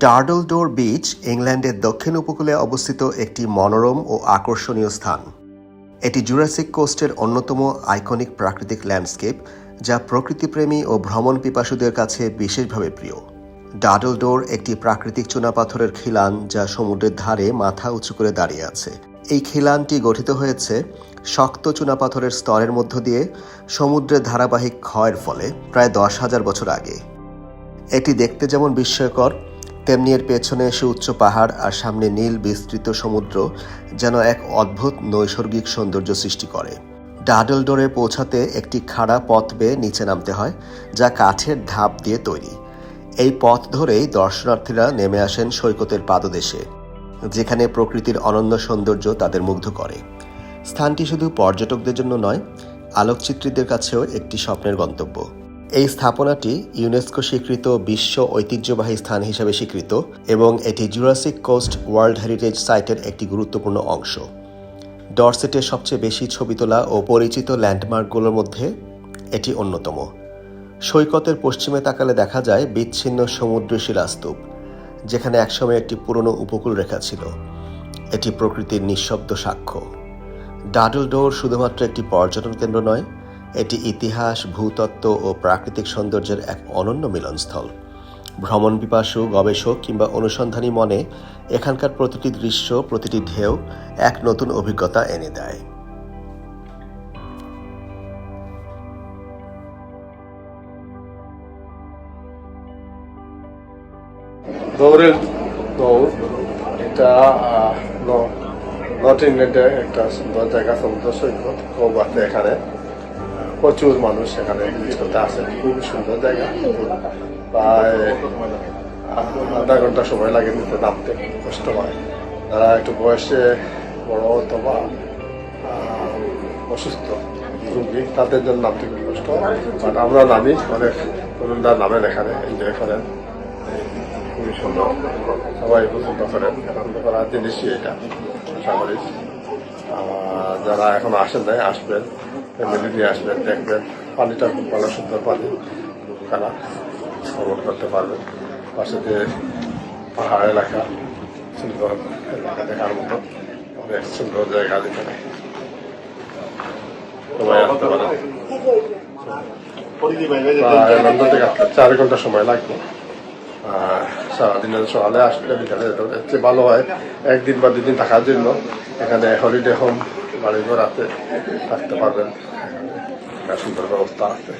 ডার্ডলডোর beach ইংল্যান্ডের দক্ষিণ উপকূলে অবস্থিত একটি মনোরম ও আকর্ষণীয় স্থান। এটি জুরাসিক কোস্টের অন্যতম আইকনিক প্রাকৃতিক ল্যান্ডস্কেপ, যা প্রকৃতিপ্রেমী ও ভ্রমণ পিপাসুদের কাছে বিশেষভাবে প্রিয়। ডাডলডোর একটি প্রাকৃতিক চুনাপাথরের খিলান, যা সমুদ্রের ধারে মাথা উঁচু করে দাঁড়িয়ে আছে। এই খিলানটি গঠিত হয়েছে শক্ত চুনাপাথরের স্তরের মধ্য দিয়ে সমুদ্রের ধারাবাহিক ক্ষয়ের ফলে, প্রায় দশ হাজার বছর আগে। এটি দেখতে যেমন বিস্ময়কর তেমনি এর পেছনে এসে উচ্চ পাহাড় আর সামনে নীল বিস্তৃত সমুদ্র যেন এক অদ্ভুত নৈসর্গিক সৌন্দর্য সৃষ্টি করে। ডাডলডোরে পৌঁছাতে একটি খাড়া পথ বেয়ে নিচে নামতে হয়, যা কাঠের ধাপ দিয়ে তৈরি। এই পথ ধরেই দর্শনার্থীরা নেমে আসেন সৈকতের পাদদেশে, যেখানে প্রকৃতির অনন্য সৌন্দর্য তাদের মুগ্ধ করে। স্থানটি শুধু পর্যটকদের জন্য নয়, আলোকচিত্রীদের কাছেও একটি স্বপ্নের গন্তব্য। এই স্থাপনাটি ইউনেস্কো স্বীকৃত বিশ্ব ঐতিহ্যবাহী স্থান হিসেবে স্বীকৃত এবং এটি জুরাসিক কোস্ট ওয়ার্ল্ড হেরিটেজ সাইটের একটি গুরুত্বপূর্ণ অংশ। ডরসেটের সবচেয়ে বেশি ছবি তোলা ও পরিচিত ল্যান্ডমার্কগুলোর মধ্যে এটি অন্যতম। সৈকতের পশ্চিমে তাকালে দেখা যায় বিচ্ছিন্ন সমুদ্র শিলাস্তূপ যেখানে একসময় একটি পুরনো উপকূল রেখা ছিল। এটি প্রকৃতির নিঃশব্দ সাক্ষ্য। ডাডলডোর শুধুমাত্র একটি পর্যটন কেন্দ্র নয় এটি ইতিহাস ভূতত্ত্ব ও প্রাকৃতিক সৌন্দর্যের এক অনন্য মিলনস্থল। ভ্রমণ পিপাসু গবেষক কিংবা অনুসন্ধানী মনে এখানকার প্রতিটি দৃশ্য প্রতিটি ঢেউ এক নতুন অভিজ্ঞতা এনে দেয়। দৌড়ের দৌড় এটা আহ, ন- নর্থ ইংল্যান্ডে একটা সুন্দর জায়গা সমুদ্র সৈকত খুব আছে এখানে। প্রচুর মানুষ এখানে ভিতরতে আসে খুবই সুন্দর জায়গা। প্রায় আধা ঘণ্টা সময় লাগে নিতে নামতে কষ্ট হয়। যারা একটু বয়সে বড় অথবা অসুস্থ, রুগী, তাদের জন্য নামতে খুব কষ্ট। বাট আমরা নামি অনেক তরুণরা নামেন এখানে এনজয় করেন। খুবই সুন্দর। সবাই পছন্দ করেন। আনন্দ করার জিনিসই এটা। আর যারা এখন আসেন নাই আসবেন ফ্যামিলি নিয়ে আসবেন দেখবেন। পানিটা খুব ভালো সুন্দর পানি। খানা ভ্রমণ করতে পারবেন। পাশে যে পাহাড় এলাকা সুন্দর এলাকা দেখার মতো। অনেক সুন্দর জায়গা যেখানে। সবাই আসতে পারেন। লন্ডন থেকে আসতে চার ঘণ্টা সময় লাগবে। আর সারাদিনের সকালে আসলে বিকালে। এর ভালো হয়, একদিন বা দুদিন থাকার জন্য এখানে হলিডে হোম বাড়িঘর আছে, থাকতে পারবেন সুন্দর ব্যবস্থা আছে